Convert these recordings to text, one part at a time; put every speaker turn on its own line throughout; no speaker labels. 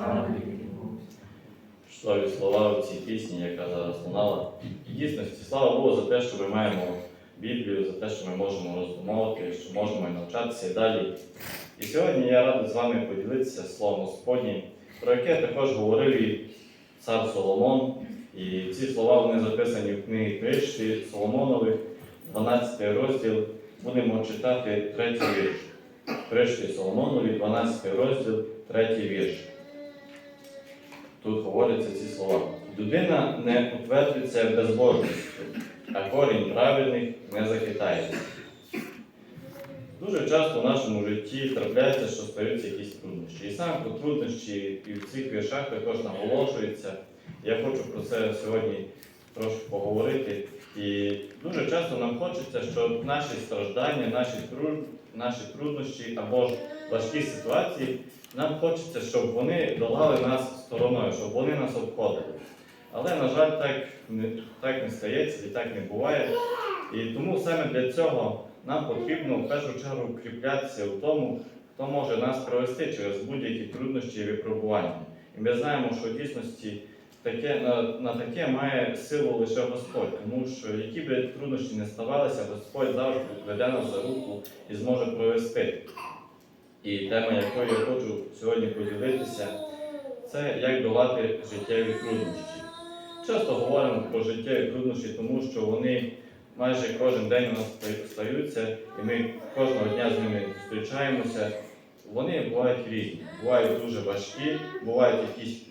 Слава
Чудові слова в цій пісні, яка зараз лунала. І дійсності, слава Богу, за те, що ми маємо Біблію, за те, що ми можемо роздумовувати, що можемо і навчатися і далі. І сьогодні я радий з вами поділитися Словом Господнім, про яке також говорив і цар Соломон. І ці слова вони записані в книгі Пришти Соломонових, 12 розділ. Будемо читати третій вірш. Пришти Соломонові, 12 розділ, третій вірш. Тут говоряться ці слова. Людина не утвердиться безбожністю, а корінь правильних не захитається. Дуже часто в нашому житті трапляється, що стаються якісь труднощі. І саме про труднощі і в цих віршах також наголошується. Я хочу про це сьогодні трошки поговорити. І дуже часто нам хочеться, щоб наші страждання, наші труднощі або ж важкі ситуації, нам хочеться, щоб вони долали нас стороною, щоб вони нас обходили. Але, на жаль, так не, так не стається і так не буває. І тому саме для цього нам потрібно в першу чергу укріплятися в тому, хто може нас провести через будь-які труднощі і випробування. І ми знаємо, що в дійсності таке, на, на таке має силу лише Господь, тому що які би труднощі не ставалися, Господь завжди веде нас за руку і зможе провести. І тема, якою я хочу сьогодні поділитися, це як долати життєві труднощі. Часто говоримо про життєві труднощі, тому що вони майже кожен день у нас стаються, і ми кожного дня з ними зустрічаємося. Вони бувають різні, бувають дуже важкі, бувають якісь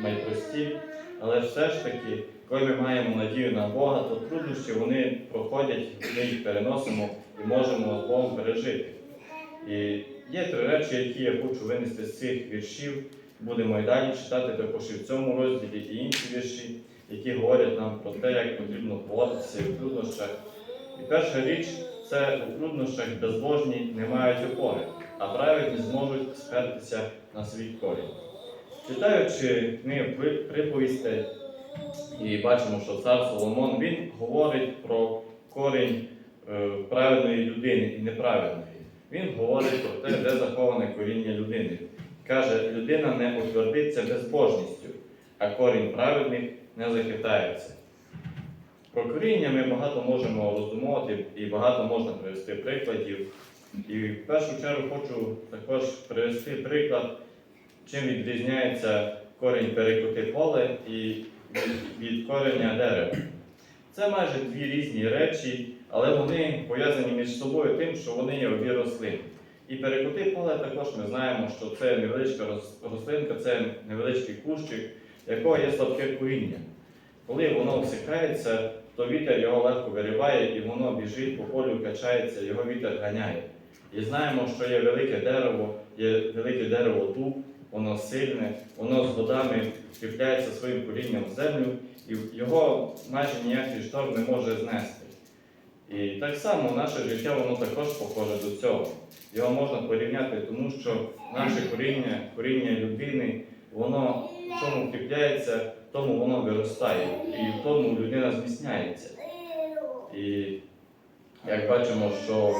найпрості, але все ж таки, коли ми маємо надію на Бога, то труднощі вони проходять, ми їх переносимо і можемо з Богом пережити. І є три речі, які я хочу винести з цих віршів. Будемо і далі читати також і в цьому розділі і інші вірші, які говорять нам про те, як потрібно поводитися в труднощах. І перша річ це у труднощах безбожні не мають опори, а праведні зможуть спертися на свій корінь. Читаючи книгу приповістей, і бачимо, що цар Соломон він говорить про корінь е, праведної людини і неправедної. Він говорить про те, де заховане коріння людини. Каже, людина не утвердиться безбожністю, а корінь праведних не захитається. Про коріння ми багато можемо роздумувати і багато можна привести прикладів. І в першу чергу хочу також привести приклад, чим відрізняється корінь перекоти поле і від кореня дерева. Це майже дві різні речі, але вони пов'язані між собою тим, що вони є обі рослини. І перекоти поле також ми знаємо, що це невеличка рослинка, це невеличкий кущик, якого є слабке коріння. Коли воно всикається, то вітер його легко вириває і воно біжить по полю, качається, його вітер ганяє. І знаємо, що є велике дерево, є велике дерево дуб, воно сильне, воно з водами вкріпляється своїм корінням в землю, і його майже ніякий шторм не може знести. І так само наше життя воно також похоже до цього. Його можна порівняти, тому що наше коріння, коріння людини, воно в чому вкріпляється, в тому воно виростає, і в тому людина зміцняється. І як бачимо, що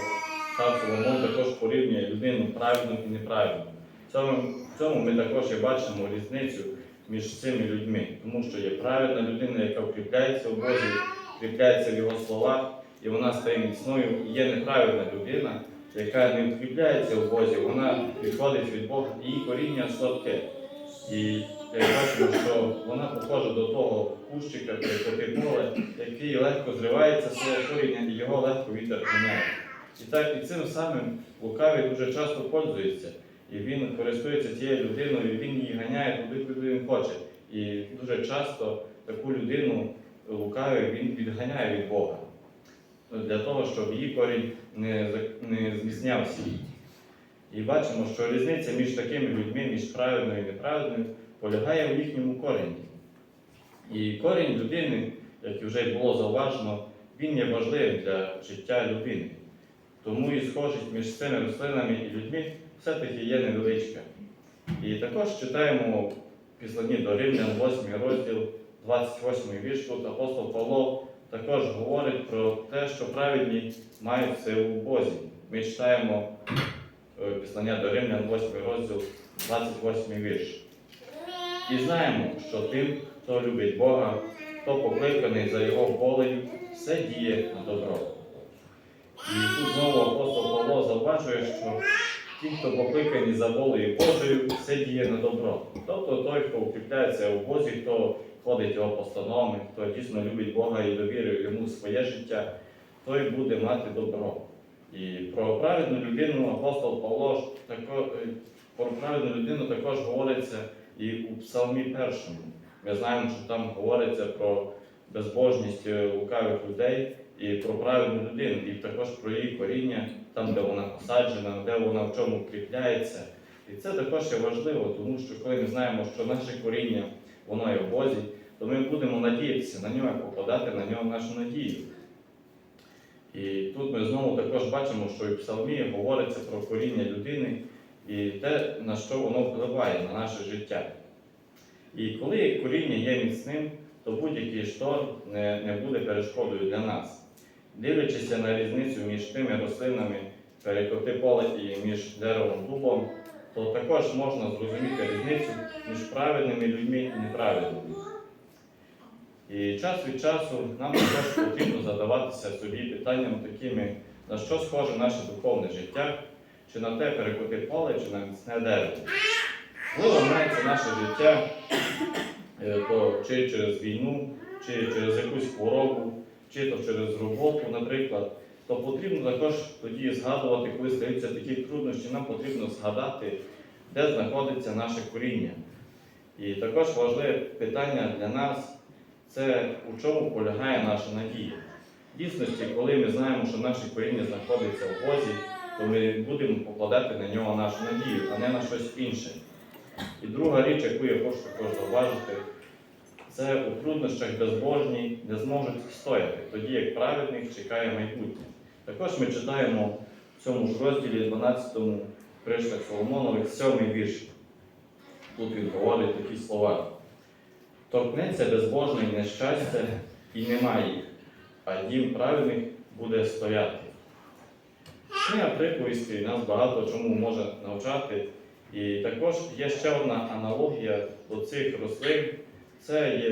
цар Соломон також порівнює людину правильну і неправильну. В цьому, ми також і бачимо різницю між цими людьми, тому що є праведна людина, яка вкріпляється в Бозі, вкріпляється в його словах, і вона стає міцною. І є неправедна людина, яка не вкріпляється в Бозі, вона відходить від Бога, її коріння слабке. І як бачимо, що вона похожа до того кущика, поле, який легко зривається з свого коріння і його легко вітер міняє. І так і цим самим лукавий дуже часто пользується. І він користується тією людиною, і він її ганяє туди, куди він хоче. І дуже часто таку людину лукавий він відганяє від Бога для того, щоб її корінь не, не зміцнявся. І бачимо, що різниця між такими людьми, між правильною і неправильною, полягає в їхньому корені. І корінь людини, як вже було зауважено, він є важливим для життя людини. Тому і схожість між цими рослинами і людьми все-таки є невеличка. І також читаємо післанні до Римлян, 8 розділ, 28 вірш, тут апостол Павло також говорить про те, що праведні мають силу в Бозі. Ми читаємо е, післання до Римлян, 8 розділ, 28 вірш. І знаємо, що тим, хто любить Бога, хто покликаний за Його волею, все діє на добро. І тут знову апостол Павло зауважує, що ті, хто покликані за волею Божою, все діє на добро. Тобто той, хто укріпляється у Бозі, хто ходить його постановами, хто дійсно любить Бога і довірює йому своє життя, той буде мати добро. І про праведну людину апостол Павло тако, е, про праведну людину також говориться і у Псалмі першому. Ми знаємо, що там говориться про безбожність е, лукавих людей і про праведну людину, і також про її коріння, там, де вона посаджена, де вона в чому укріпляється. І це також є важливо, тому що коли ми знаємо, що наше коріння воно є в Бозі, то ми будемо надіятися на нього і покладати на нього нашу надію. І тут ми знову також бачимо, що і в псалмі говориться про коріння людини і те, на що воно впливає на наше життя. І коли коріння є міцним, то будь-який шторм не, не буде перешкодою для нас. Дивлячися на різницю між тими рослинами, перекоти поле і між деревом дубом, то також можна зрозуміти різницю між праведними людьми і неправедними. І час від часу нам також потрібно задаватися собі питанням такими, на що схоже наше духовне життя, чи на те перекоти поле, чи на міцне дерево. Коли ламається наше життя, е, то чи через війну, чи через якусь хворобу, чи то через роботу, наприклад, то потрібно також тоді згадувати, коли стаються такі труднощі, нам потрібно згадати, де знаходиться наше коріння. І також важливе питання для нас це у чому полягає наша надія. Дійсності, коли ми знаємо, що наше коріння знаходиться в Бозі, то ми будемо покладати на нього нашу надію, а не на щось інше. І друга річ, яку я хочу також зауважити, це у труднощах безбожні не зможуть стояти, тоді як праведних чекає майбутнє. Також ми читаємо в цьому ж розділі 12 му пришлях Соломонових, 7 вірш. Тут він говорить такі слова. Торкнеться безбожний нещастя і немає їх, а дім праведних буде стояти. Книга приповісті нас багато чому може навчати. І також є ще одна аналогія до цих рослин. Це є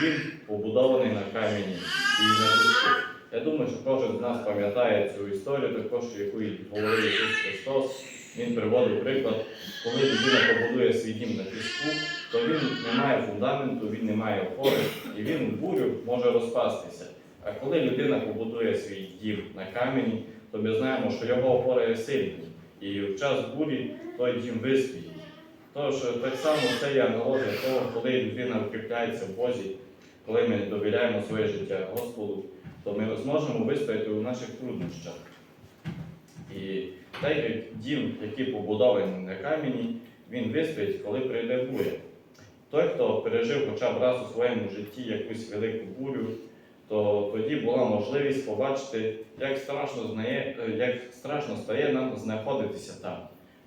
дім, побудований на камені і на піску. Я думаю, що кожен з нас пам'ятає цю історію, також яку говорив Ісус Христос. Він приводив приклад, коли людина побудує свій дім на піску, то він не має фундаменту, він не має опори, і він в бурю може розпастися. А коли людина побудує свій дім на камені, то ми знаємо, що його опора є сильна. І в час бурі той дім вистоїть. Тож так само це є аналогія того, коли людина укріпляється в Бозі, коли ми довіряємо своє життя Господу, то ми зможемо вистояти у наших труднощах. І як дім, який побудований на камені, він вистоїть, коли прийде буря. Той, хто пережив хоча б раз у своєму житті якусь велику бурю, то тоді була можливість побачити, як страшно, знає, як страшно стає нам знаходитися там.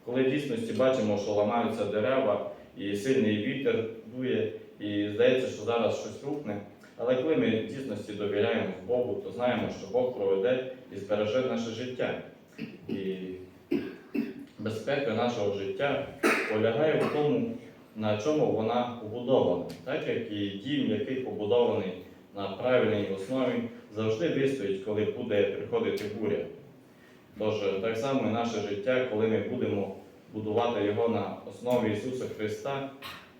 Коли в дійсності бачимо, що ламаються дерева і сильний вітер дує, і здається, що зараз щось рухне. Але коли ми дійсності довіряємо Богу, то знаємо, що Бог проведе і збереже наше життя. І безпека нашого життя полягає в тому, на чому вона побудована. Так як і дім, який побудований на правильній основі, завжди вистоїть, коли буде приходити буря. Тож так само і наше життя, коли ми будемо будувати його на основі Ісуса Христа,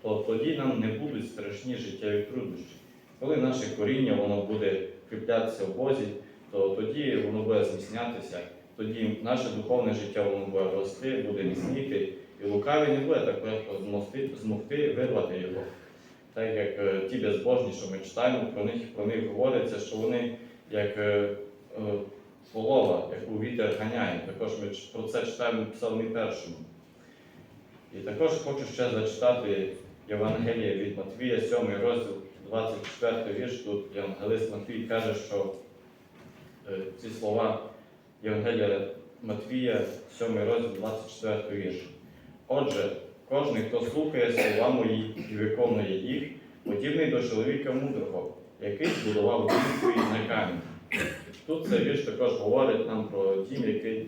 то тоді нам не будуть страшні життєві труднощі. Коли наше коріння воно буде кріплятися в Бозі, то тоді воно буде зміцнятися, тоді наше духовне життя воно буде рости, буде міцніти, і лукавий не буде так легко змогти, змогти вирвати його. Так як е, ті безбожні, що ми читаємо, про них, про них говориться, що вони як е, е, полова, яку вітер ганяє. Також ми про це читаємо в Псалмі першому. І також хочу ще зачитати Євангеліє від Матвія, 7 розділ, 24 вірш. Тут Євангелист Матвій каже, що е, ці слова Євангелія Матвія, 7 розділ, 24 вірш. Отже, кожен, хто слухає слова мої і виконує їх, подібний до чоловіка мудрого, який збудував дім свій на камінь. Тут цей вірш також говорить нам про дім, який,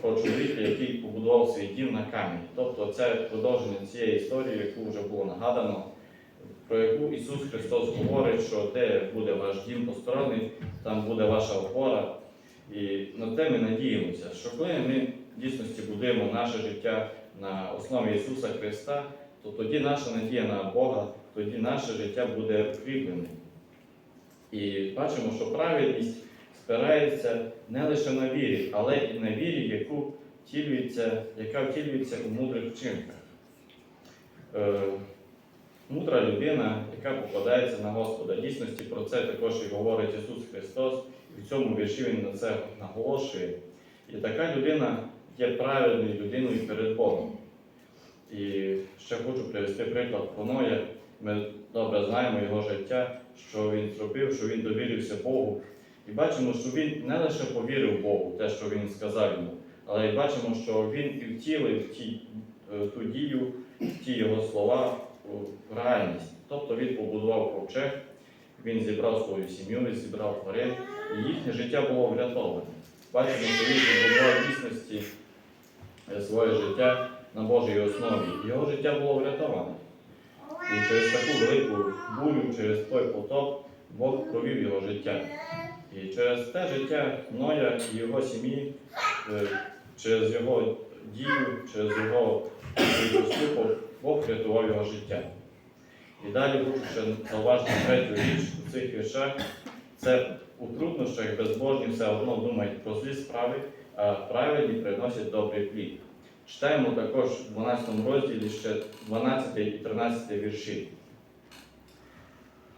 про чоловіка, який побудував свій дім на камені. Тобто це продовження цієї історії, яку вже було нагадано, про яку Ісус Христос говорить, що де буде ваш дім построєний, там буде ваша опора. І на те ми надіємося, що коли ми в дійсності будуємо наше життя на основі Ісуса Христа, то тоді наша надія на Бога, тоді наше життя буде укріплене. І бачимо, що праведність спирається не лише на вірі, але і на вірі, яку втілюється, яка втілюється у мудрих вчинках. Мудра людина, яка покладається на Господа. Дійсності про це також і говорить Ісус Христос, і в цьому вірші Він на це наголошує. І така людина є правильною людиною перед Богом. І ще хочу привести приклад про. Ми добре знаємо його життя, що він зробив, що він довірився Богу. І бачимо, що він не лише повірив Богу, те, що він сказав йому, але й бачимо, що він і втілив ті, е, ту дію, ті його слова реальність. Тобто він побудував ковчег, він зібрав свою сім'ю, він зібрав тварин, і їхнє життя було врятоване. Бачимо, що він побудував дійсності е, своє життя на Божій основі. Його життя було врятоване. І через таку велику бурю, через той потоп Бог провів його життя. І через те життя Ноя і його сім'ї, е, через його дію, через його поступок, Бог врятував його життя. І далі ще зауважити третю річ у цих віршах. Це у труднощах безбожні все одно думають про злі справи, а праведні приносять добрий плід. Читаємо також в 12 розділі ще 12 і 13 вірші.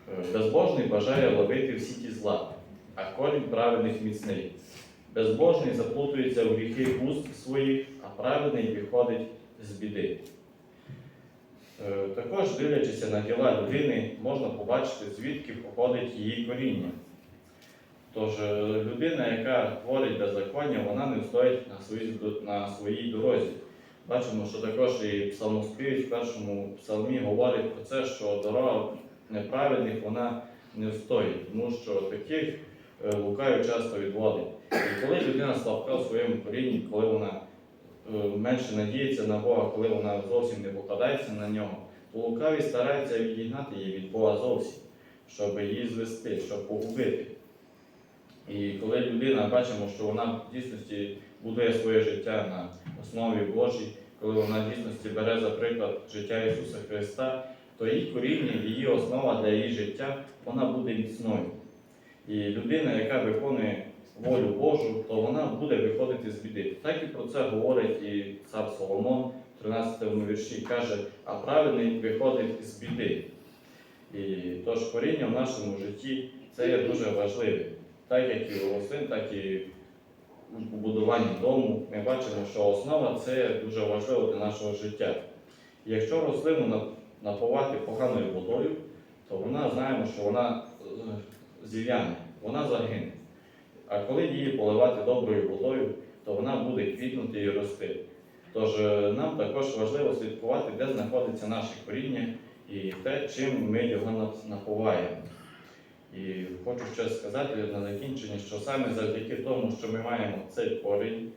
Е, Безбожний бажає ловити всі ті зла, а корінь праведних міцний. Безбожний заплутується у гріхи уст своїх, а праведний виходить з біди. Е, Також, дивлячися на діла людини, можна побачити, звідки походить її коріння. Тож е, людина, яка творить беззаконня, вона не стоїть на своїй, на своїй дорозі. Бачимо, що також і псалмоспівець в першому псалмі говорить про це, що дорога неправедних вона не встоїть, тому що таких е, лукають часто відводить. І коли людина слабка в своєму корінні, коли вона менше надіється на Бога, коли вона зовсім не покладається на нього, то лукаві стараються відігнати її від Бога зовсім, щоб її звести, щоб погубити. І коли людина бачимо, що вона в дійсності будує своє життя на основі Божій, коли вона в дійсності бере за приклад життя Ісуса Христа, то її коріння, її основа для її життя, вона буде міцною. І людина, яка виконує волю Божу, то вона буде виходити з біди. Так і про це говорить і цар Соломон в 13 вірші, каже, а праведний виходить з біди. І тож коріння в нашому житті це є дуже важливе. Так як і у рослин, так і у побудуванні дому. Ми бачимо, що основа це дуже важливо для нашого життя. І якщо рослину на- напувати поганою водою, то вона знаємо, що вона е, зів'яне, вона загине. А коли її поливати доброю водою, то вона буде квітнути і рости. Тож е, нам також важливо слідкувати, де знаходиться наше коріння і те, чим ми його нап- напуваємо. І хочу ще сказати на закінчення, що саме завдяки тому, що ми маємо цей корінь,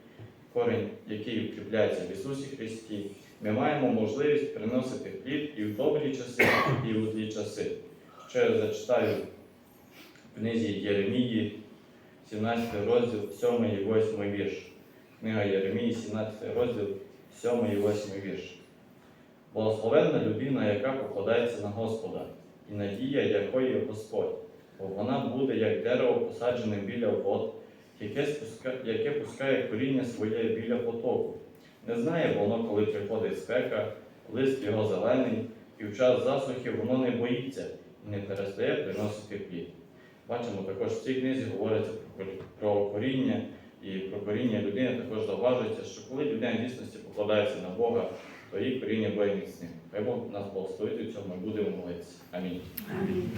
корінь, який укріпляється в Ісусі Христі, ми маємо можливість приносити плід і в добрі часи, і в злі часи. Ще я зачитаю в книзі Єремії, 17 розділ, 7 і 8 вірш. Книга Єремії, 17 розділ, 7 і 8 вірш. Благословенна людина, яка покладається на Господа, і надія, якої Господь, бо вона буде як дерево, посаджене біля вод, яке, спуска... яке пускає коріння своє біля потоку. Не знає воно, коли приходить спека, лист його зелений, і в час засухи воно не боїться і не перестає приносити плід. Бачимо, також в цій книзі говориться про коріння, і про коріння людини також зауважується, що коли людина в дійсності покладається на Бога, то її коріння буде міцним. Хай Бог нас благословить у цьому і будемо молитися. Амінь.
Амінь.